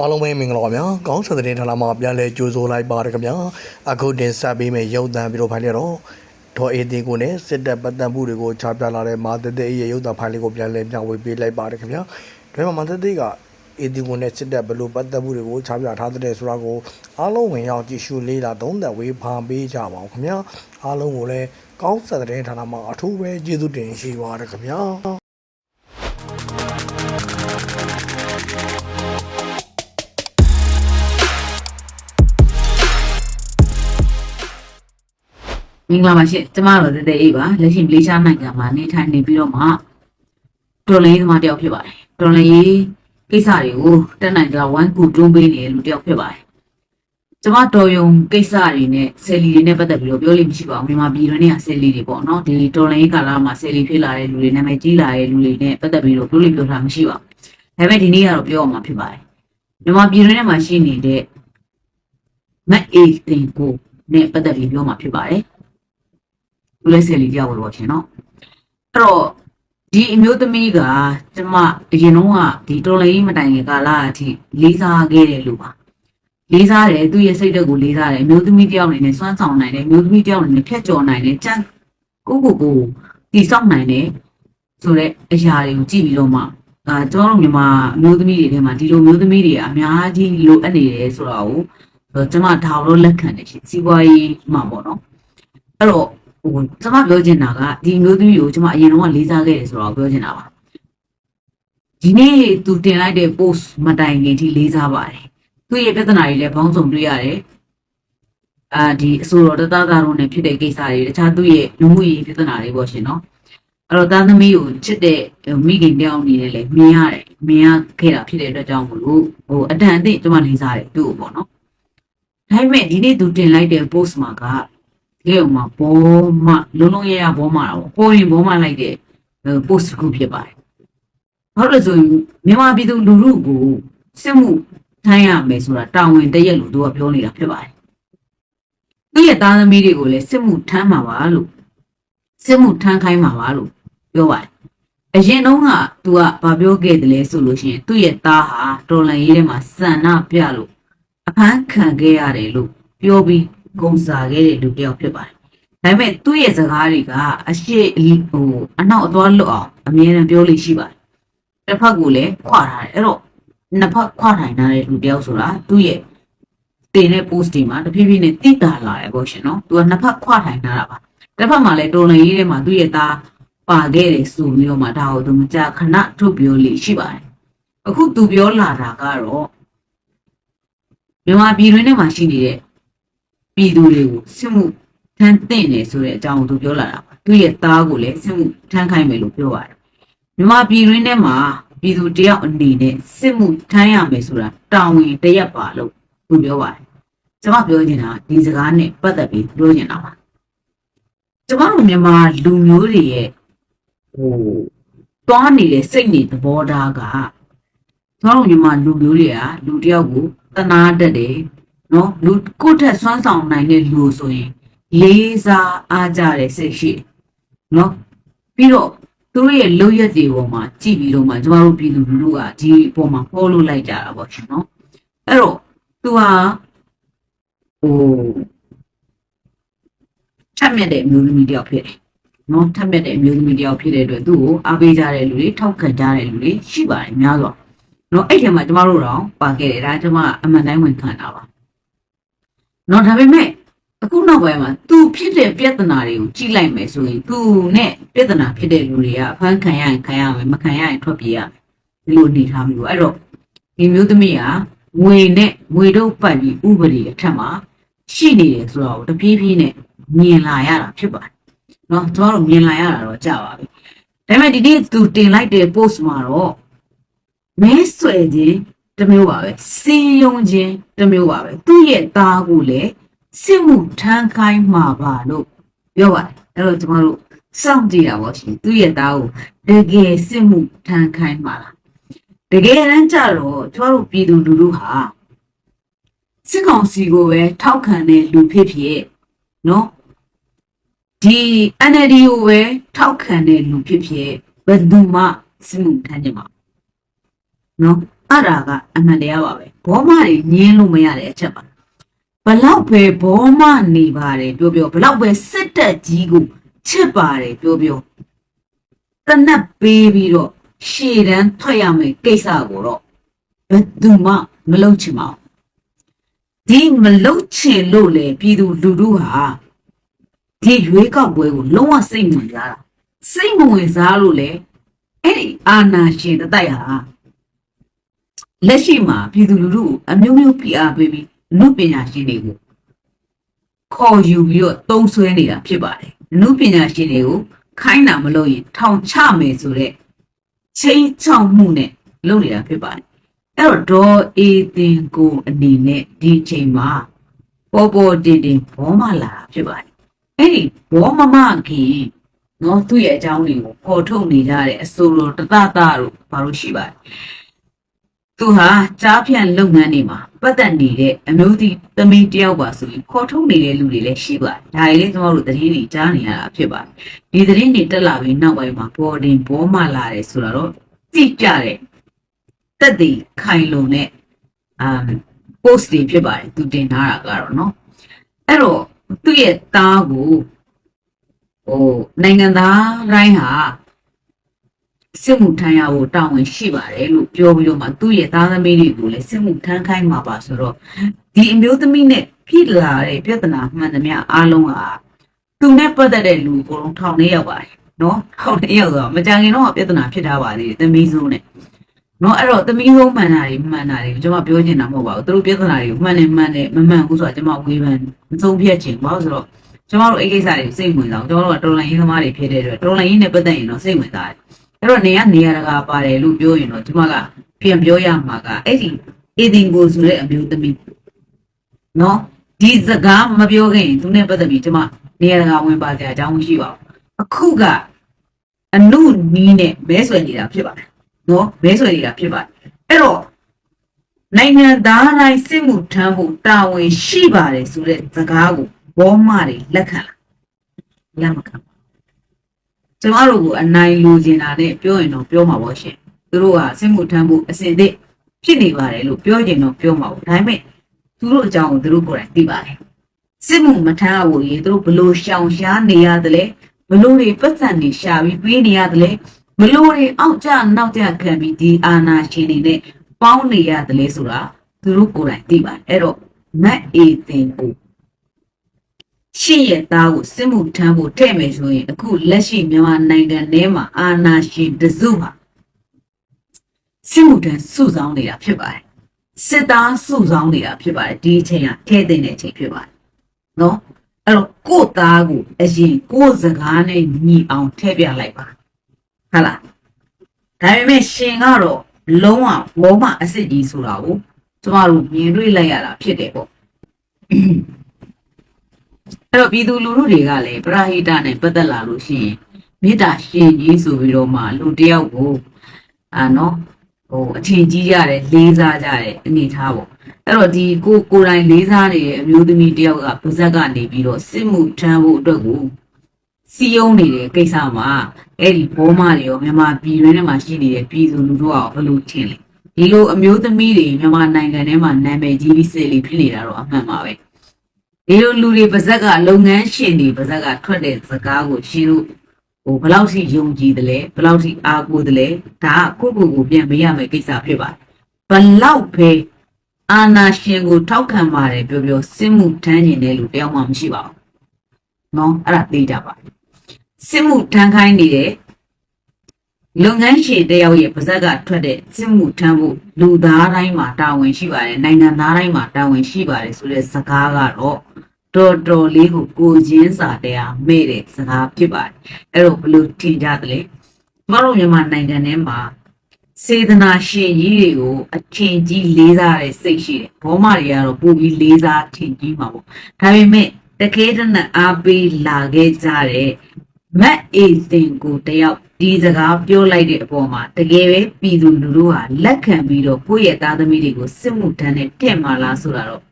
အားလုံးပဲမင်္ဂလာပါဗျာကောင်းစတဲ့ဌာနမှာပြန်လဲကြိုးဆိုလိုက်ပါတယ်ခင်ဗျာအခုတင်ဆက်ပေးမယ့်ရုပ်သံပြီးတော့ဖိုင်လေးတော့ဒေါ်အေတင်ကိုနဲ့စစ်တပ်ပတ်သက်မှုတွေကိုချပြလာတဲ့မာသတဲ့ရဲ့ရုပ်သံဖိုင်လေးကိုပြန်လဲမျှဝေပေးလိုက်ပါတယ်ခင်ဗျာဒါမှမာသတဲ့ကအေတင်ကိုနဲ့စစ်တပ်ဘယ်လိုပတ်သက်မှုတွေကိုချပြထားတဲ့ဆိုတာကိုအားလုံးဝင်ရောက်ကြည့်ရှုလေးလာသုံးသပ်ဝေဖန်ပေးကြပါဦးခင်ဗျာအားလုံးကိုလည်းကောင်းစတဲ့ဌာနမှာအထူးပဲကျေးဇူးတင်ရှိပါတယ်ခင်ဗျာ မင်္ဂလာပါရှင်ကျမတို့တတဲ့အေးပါလက်ရှိမလေးရှားနိုင်ငံမှာနေထိုင်နေပြီးတော့မှတော်လိုင်းသမားတယောက်ဖြစ်ပါတယ်တော်လိုင်းကိစ္စတွေကိုတက်နိုင်ကြဝိုင်းကူတွန်းပေးနေလူတယောက်ဖြစ်ပါတယ်ကျမတော်ယုံကိစ္စတွေနဲ့ဆယ်လီတွေနဲ့ပတ်သက်ပြီးတော့ပြောလို့မရှိပါဘူးမြန်မာပြည်တွင်းကဆယ်လီတွေပေါ့နော်ဒီတော်လိုင်းကာလမှာဆယ်လီဖြစ်လာတဲ့လူတွေနာမည်ကြီးလာတဲ့လူတွေနဲ့ပတ်သက်ပြီးတော့ပြောလို့ပြောတာမရှိပါဘူးဒါပေမဲ့ဒီနေ့ကတော့ပြောအောင်မှာဖြစ်ပါတယ်မြန်မာပြည်တွင်းမှာရှိနေတဲ့မက်အေးတင်ကိုနဲ့ပတ်သက်ပြီးပြောမှာဖြစ်ပါတယ် လူလိမ့်စင်လေးတယောက်လို့ရှင်နော်အဲ့တော့ဒီအမျိုးသမီးကကျမအရင်တော့ကဒီတော်လေးမတိုင်ခင်ကာလအထိလေးစားခဲ့တယ်လို့ပါလေးစားတယ်သူ့ရဲ့စိတ်ဓာတ်ကိုလေးစားတယ်အမျိုးသမီးတယောက်အနေနဲ့စွမ်းဆောင်နိုင်တယ်အမျိုးသမီးတယောက်အနေနဲ့ဖြတ်ကျော်နိုင်တယ်ကြံကိုကိုကိုတည်ဆောက်နိုင်တယ်ဆိုတော့အရာတွေကိုကြည့်ပြီးတော့မှအာကျွန်တော်တို့မြန်မာအမျိုးသမီးတွေထဲမှာဒီလိုမျိုးသမီးတွေအများကြီးလိုအပ်နေတယ်ဆိုတာကိုကျွန်မဒါလို့လက်ခံတယ်ရှင်စီးပွားရေးမှာပေါ့နော်အဲ့တော့ ဟိုကျွန်မပြောချင်တာကဒီမျိုးသမီးကိုကျွန်မအရင်တော့လေးစားခဲ့တယ်ဆိုတော့ပြောချင်တာပါဒီနေ့သူတင်လိုက်တဲ့ post မတိုင်ခင်ထိလေးစားပါတယ်သူ့ရဲ့ပြဿနာတွေလည်းဘောင်းစုံတွေ့ရတယ်အာဒီအဆိုတော်တသားသားတို့နဲ့ဖြစ်တဲ့ကိစ္စတွေတခြားသူ့ရဲ့လူမှုရေးပြဿနာတွေပေါ့ရှင်နော်အဲ့တော့သားသမီးကိုချစ်တဲ့မိခင်တယောက်အနေနဲ့လည်းမြင်ရတယ်မြင်ရခဲ့တာဖြစ်တဲ့အတွက်ကြောင့်မလို့ဟိုအတန်အသင့်ကျွန်မလေးစားတယ်သူ့ကိုပေါ့နော်ဒါပေမဲ့ဒီနေ့သူတင်လိုက်တဲ့ post မှာက ကဲဥမှာဘောမလုံးလုံးရရဘောမတာပေါ့ပေါ်ရင်ဘောမလိုက်တဲ့ post တစ်ခုဖြစ်ပါတယ်။ဘာလို့လဲဆိုရင်မြန်မာပြည်သူလူထုကိုစစ်မှုထမ်းရမယ်ဆိုတာတာဝန်တရက်လို့သူကပြောနေတာဖြစ်ပါတယ်။သူ့ရဲ့သားသမီးတွေကိုလည်းစစ်မှုထမ်းမှာပါလို့စစ်မှုထမ်းခိုင်းမှာပါလို့ပြောပါတယ်။အရင်တုန်းကသူကဘာပြောခဲ့တယ်လဲဆိုလို့ရှိရင်သူ့ရဲ့သားဟာတော်လန်ရေးထဲမှာစံနာပြလို့အဖမ်းခံခဲ့ရတယ်လို့ပြောပြီး ဂုံစားခဲ့တဲ့လူတစ်ယောက်ဖြစ်ပါတယ်။ဒါပေမဲ့သူ့ရဲ့စကားတွေကအရှိဟိုအနောက်အသွားလွတ်အောင်အမြဲတမ်းပြောလို့ရှိပါတယ်။တစ်ဖက်ကလည်းခွာထားတယ်။အဲ့တော့နှစ်ဖက်ခွာထိုင်ထားတဲ့လူတစ်ယောက်ဆိုတာသူ့ရဲ့တင်တဲ့ post တွေမှာတဖြည်းဖြည်းနဲ့တိတာလာတယ်ပေါ့ရှင်နော်။သူကနှစ်ဖက်ခွာထိုင်ထားတာပါ။တစ်ဖက်မှာလည်းတော်လန်ရေးထဲမှာသူ့ရဲ့သားပါခဲ့တယ်ဆိုပြီးတော့မှဒါကိုသူမကြခဏထုတ်ပြောလို့ရှိပါတယ်။အခုသူပြောလာတာကတော့မြန်မာပြည်တွင်းထဲမှာရှိနေတဲ့ ပြည်သူတွေကိုစစ်မှုထမ်းသင့်တယ်ဆိုတဲ့အကြောင်းကိုသူပြောလာတာပါသူရဲ့သားကိုလည်းစစ်မှုထမ်းခိုင်းမယ်လို့ပြောပါတယ်မြန်မာပြည်တွင်းထဲမှာပြည်သူတယောက်အနေနဲ့စစ်မှုထမ်းရမယ်ဆိုတာတာဝန်တရက်ပါလို့သူပြောပါတယ်ကျွန်မပြောချင်တာဒီစကားနဲ့ပတ်သက်ပြီးပြောချင်တာပါကျွန်တော်တို့မြန်မာလူမျိုးတွေရဲ့ဟိုတွားနေတဲ့စိတ်နေသဘောထားကကျွန်တော်တို့မြန်မာလူမျိုးတွေကလူတယောက်ကိုတနာတတ်တယ် နော်လူကိုယ့်ထက်စွမ်းဆောင်နိုင်တဲ့လူဆိုရင်လေးစားအားကြတဲ့စိတ်ရှိတယ်နော်ပြီးတော့သူတို့ရဲ့လုပ်ရက်တွေပေါ်မှာကြည့်ပြီးတော့မှကျမတို့ပြည်သူလူထုကဒီပေါ်မှာပေါ်လို့လိုက်ကြတာပေါ့ရှင်နော်အဲ့တော့သူဟာဟိုထက်မြက်တဲ့အမျိုးသမီးတယောက်ဖြစ်တယ်နော်ထက်မြက်တဲ့အမျိုးသမီးတယောက်ဖြစ်တဲ့အတွက်သူ့ကိုအားပေးကြတဲ့လူတွေထောက်ခံကြတဲ့လူတွေရှိပါတယ်များစွာနော်အဲ့ဒီမှာကျမတို့တော့ပါခဲ့တယ်ဒါကျမအမှန်တိုင်းဝင်ခံတာပါ နော်ဒါပေမဲ့အခုနောက်ပိုင်းမှာသူဖြစ်တဲ့ပြဿနာတွေကိုကြည့်လိုက်မယ်ဆိုရင်သူနဲ့ပြဿနာဖြစ်တဲ့လူတွေကအဖမ်းခံရရင်ခံရမယ်မခံရရင်ထွက်ပြေးရမယ်ဒီလိုနေထားမျိုးအဲ့တော့ဒီမျိုးသမီးကငွေနဲ့ငွေတော့ပတ်ပြီးဥပဒေအထက်မှာရှိနေတယ်ဆိုတော့တပြေးပြေးနဲ့မြင်လာရတာဖြစ်ပါတယ်နော်ကျွန်တော်တို့မြင်လာရတာတော့ကြာပါပြီဒါပေမဲ့ဒီနေ့သူတင်လိုက်တဲ့ post မှာတော့မဲဆွဲခြင်း တစ်မျိုးပါပဲစီယုံခြင်းတစ်မျိုးပါပဲသူ့ရဲ့သားကိုလည်းစစ်မှုထမ်းခိုင်းမှာပါလို့ပြောပါတယ်အဲ့တော့ကျွန်တော်တို့စောင့်ကြည့်တာပေါ့ရှင်သူ့ရဲ့သားကိုတကယ်စစ်မှုထမ်းခိုင်းမှာလားတကယ်တမ်းကျတော့ကျွန်တော်တို့ပြည်သူလူထုဟာစစ်ကောင်စီကိုပဲထောက်ခံတဲ့လူဖြစ်ဖြစ်နော်ဒီ NLD ကိုပဲထောက်ခံတဲ့လူဖြစ်ဖြစ်ဘယ်သူမှစစ်မှုထမ်းကြမှာနော် အဲ့ဒါကအမှန်တရားပါပဲဘောမတွေညင်းလို့မရတဲ့အချက်ပါဘလောက်ပဲဘောမနေပါတယ်ပြောပြောဘလောက်ပဲစစ်တက်ကြီးကိုချစ်ပါတယ်ပြောပြောတနတ်ပေးပြီးတော့ရှေ့တန်းထွက်ရမယ်ကိစ္စကိုတော့ဘယ်သူမှမလုပ်ချင်ပါဘူးဒီမလုပ်ချင်လို့လေပြည်သူလူထုဟာဒီရွေးကောက်ပွဲကိုလုံးဝစိတ်ဝင်စားတာစိတ်မဝင်စားလို့လေအဲ့ဒီအာနာရှင်တတိုက်ဟာ လက်ရှိမှာပြည်သူလူထုကိုအမျိုးမျိုးဖိအားပေးပြီးလူပညာရှင်တွေကိုခေါ်ယူပြီးတော့တုံးဆွဲနေတာဖြစ်ပါတယ်လူပညာရှင်တွေကိုခိုင်းတာမလို့ရင်ထောင်ချမယ်ဆိုတဲ့ချိန်ချောက်မှုနဲ့လုပ်နေတာဖြစ်ပါတယ်အဲ့တော့ဒေါ်အေးတင်ကိုအနေနဲ့ဒီချိန်မှာပေါ်ပေါ်တင်တင်ဘောမလာတာဖြစ်ပါတယ်အဲ့ဒီဘောမမခင်နော်သူ့ရဲ့အကြောင်းတွေကိုပေါ်ထုတ်နေကြတဲ့အဆိုလိုတတတတို့ဘာလို့ရှိပါလဲ သူဟာကြားဖြန့်လုပ်ငန်းတွေမှာပတ်သက်နေတဲ့အမျိုးသမီးသမီးတယောက်ပါဆိုရင်ခေါ်ထုတ်နေတဲ့လူတွေလည်းရှိပါတယ်ဒါတွေလည်းကျွန်တော်တို့သတင်းတွေကြားနေရတာဖြစ်ပါတယ်ဒီသတင်းတွေတက်လာပြီးနောက်ပိုင်းမှာပေါ်တင်ဘောမလာတယ်ဆိုတော့ကြည့်ကြတဲ့တက်တည်ခိုင်လုံတဲ့အာ post တွေဖြစ်ပါတယ်သူတင်ထားတာကတော့เนาะအဲ့တော့သူ့ရဲ့သားကိုဟိုနိုင်ငံသားတိုင်းဟာ စစ်မှုထမ်းရဖို့တာဝန်ရှိပါတယ်လို့ပြောပြီးတော့မှသူ့ရဲ့သားသမီးတွေကိုလည်းစစ်မှုထမ်းခိုင်းမှာပါဆိုတော့ဒီအမျိုးသမီးနဲ့ဖြစ်လာတဲ့ပြဿနာမှန်သမျှအားလုံးဟာသူနဲ့ပတ်သက်တဲ့လူအကုန်လုံးထောင်ထဲရောက်ပါတယ်နော်ထောင်ထဲရောက်တော့မကြခင်တော့ပြဿနာဖြစ်ထားပါသေးတယ်သမီးစုနဲ့နော်အဲ့တော့သမီးဆုံးမှန်တာတွေမှန်တာတွေကိုကျွန်မပြောချင်တာမဟုတ်ပါဘူးသူတို့ပြဿနာတွေကိုမှန်တယ်မှန်တယ်မမှန်ဘူးဆိုတာကျွန်မဝေဖန်မဆုံးဖြတ်ချင်ဘာလို့ဆိုတော့ကျွန်တော်တို့အဲ့ကိစ္စတွေစိတ်ဝင်စားကျွန်တော်တို့ကတော်လိုင်းရင်းသမားတွေဖြစ်တဲ့အတွက်တော်လိုင်းရင်းနဲ့ပတ်သက်ရင်တော့စိတ်ဝင်စားတယ် အဲ့တော့နေရနေရတကာပါတယ်လို့ပြောရင်တော့ကျွန်မကပြန်ပြောရမှာကအဲ့ဒီအေဒင်ကိုဆိုတဲ့အမျိုးသမီးနော်ဒီစကားမပြောခင်သူနဲ့ပတ်သက်ပြီးကျွန်မနေရတကာဝင်ပါကြအကြောင်းမရှိပါဘူးအခုကအနုနီးနဲ့မဲဆွယ်နေတာဖြစ်ပါတယ်နော်မဲဆွယ်နေတာဖြစ်ပါတယ်အဲ့တော့နိုင်ငံသားတိုင်းစစ်မှုထမ်းဖို့တာဝန်ရှိပါတယ်ဆိုတဲ့စကားကိုဘောမတွေလက်ခံလားလက်မခံဘူး ကျမတို့ကိုအနိုင်လိုချင်တာနဲ့ပြောရင်တော့ပြောမှာပေါ့ရှင်သူတို့ကစစ်မှုထမ်းဖို့အစဉ်သစ်ဖြစ်နေပါတယ်လို့ပြောချင်တော့ပြောမှာပေါ့ဒါပေမဲ့သူတို့အကြောင်းကိုသူတို့ကိုယ်တိုင်သိပါတယ်စစ်မှုမထမ်းဖို့ရေသူတို့ဘလို့ရှောင်ရှားနေရတယ်လဲဘလို့တွေပတ်စံနေရှာပြီးပေးနေရတယ်လဲဘလို့တွေအောက်ကျနောက်ကျခံပြီးဒီအာနာရှင်တွေနဲ့ပေါင်းနေရတယ်လေဆိုတာသူတို့ကိုယ်တိုင်သိပါတယ်အဲ့တော့မတ်အေတင်ကို ရှင့်ရဲ့သားကိုစစ်မှုထမ်းဖို့တဲ့မယ်ဆိုရင်အခုလက်ရှိမြန်မာနိုင်ငံထဲမှာအာဏာရှင်တစုဟာစစ်မှုထမ်းစုဆောင်နေတာဖြစ်ပါတယ်စစ်သားစုဆောင်နေတာဖြစ်ပါတယ်ဒီအချိန်ကထဲတဲ့တဲ့အချိန်ဖြစ်ပါတယ်နော်အဲ့တော့ကိုယ့်သားကိုအရင်ကိုယ့်စကားနဲ့ညီအောင်ထည့်ပြလိုက်ပါဟုတ်လားဒါပေမဲ့ရှင်ကတော့လုံးဝဘောမအစ်စ်ကြီးဆိုတာကိုကျမတို့မြင်တွေ့လိုက်ရတာဖြစ်တယ်ပေါ့ အဲ့တော့ပြည်သူလူထုတွေကလည်းပရဟိတနဲ့ပတ်သက်လာလို့ရှိရင်မေတ္တာရှင်ကြီးဆိုပြီးတော့မှလူတယောက်ကိုအာနော်ဟိုအထင်ကြီးကြတယ်လေးစားကြတယ်အနေထားပေါ့အဲ့တော့ဒီကိုကိုယ်တိုင်လေးစားနေတဲ့အမျိုးသမီးတယောက်ကပါဇက်ကနေပြီးတော့စစ်မှုထမ်းဖို့အတွက်ကိုစီယုံနေတဲ့ကိစ္စမှာအဲ့ဒီဘောမတွေရောမြန်မာပြည်တွင်းထဲမှာရှိနေတဲ့ပြည်သူလူထုကဘယ်လိုထင်လဲဒီလိုအမျိုးသမီးတွေမြန်မာနိုင်ငံထဲမှာနာမည်ကြီးပြီးစစ်လီဖြစ်နေတာတော့အမှန်ပါပဲ ဒီလိုလူတွေပါဇက်ကလုပ်ငန်းရှင်တွေပါဇက်ကထွက်တဲ့စကားကိုရှင်တို့ဟိုဘယ်လောက်ထိယုံကြည်တယ်လဲဘယ်လောက်ထိအားကိုးတယ်လဲဒါကကိုယ့်ကိုယ်ကိုပြန်မေးရမယ့်ကိစ္စဖြစ်ပါတယ်ဘယ်လောက်ပဲအာနာရှင်ကိုထောက်ခံပါတယ်ပြောပြောစစ်မှုထမ်းနေတဲ့လူတယောက်မှမရှိပါဘူးနော်အဲ့ဒါသိကြပါစစ်မှုထမ်းခိုင်းနေတဲ့ လုပ်ငန်းရှင်တယောက်ရဲ့ပါဇက်ကထွက်တဲ့စစ်မှုထမ်းဖို့လူသားတိုင်းမှာတာဝန်ရှိပါတယ်နိုင်ငံသားတိုင်းမှာတာဝန်ရှိပါတယ်ဆိုတဲ့စကားကတော့တော်တော်လေးကိုကိုချင်းစာတရားမဲ့တဲ့စကားဖြစ်ပါတယ်အဲ့တော့ဘယ်လိုထင်ကြသလဲကျမတို့မြန်မာနိုင်ငံထဲမှာစေတနာရှင်ကြီးတွေကိုအထင်ကြီးလေးစားတဲ့စိတ်ရှိတယ်ဘောမတွေကတော့ပိုပြီးလေးစားထင်ကြီးမှာပေါ့ဒါပေမဲ့တကယ်တမ်းအားပေးလာခဲ့ကြတဲ့ မတ်အေစင်ကိုတယောက်ဒီစကားပြောလိုက်တဲ့အပေါ်မှာတကယ်ပဲပြည်သူလူထုဟာလက်ခံပြီးတော့ကိုယ့်ရဲ့သားသမီးတွေကိုစစ်မှုထမ်းနဲ့တဲ့မှာလားဆိုတာတော့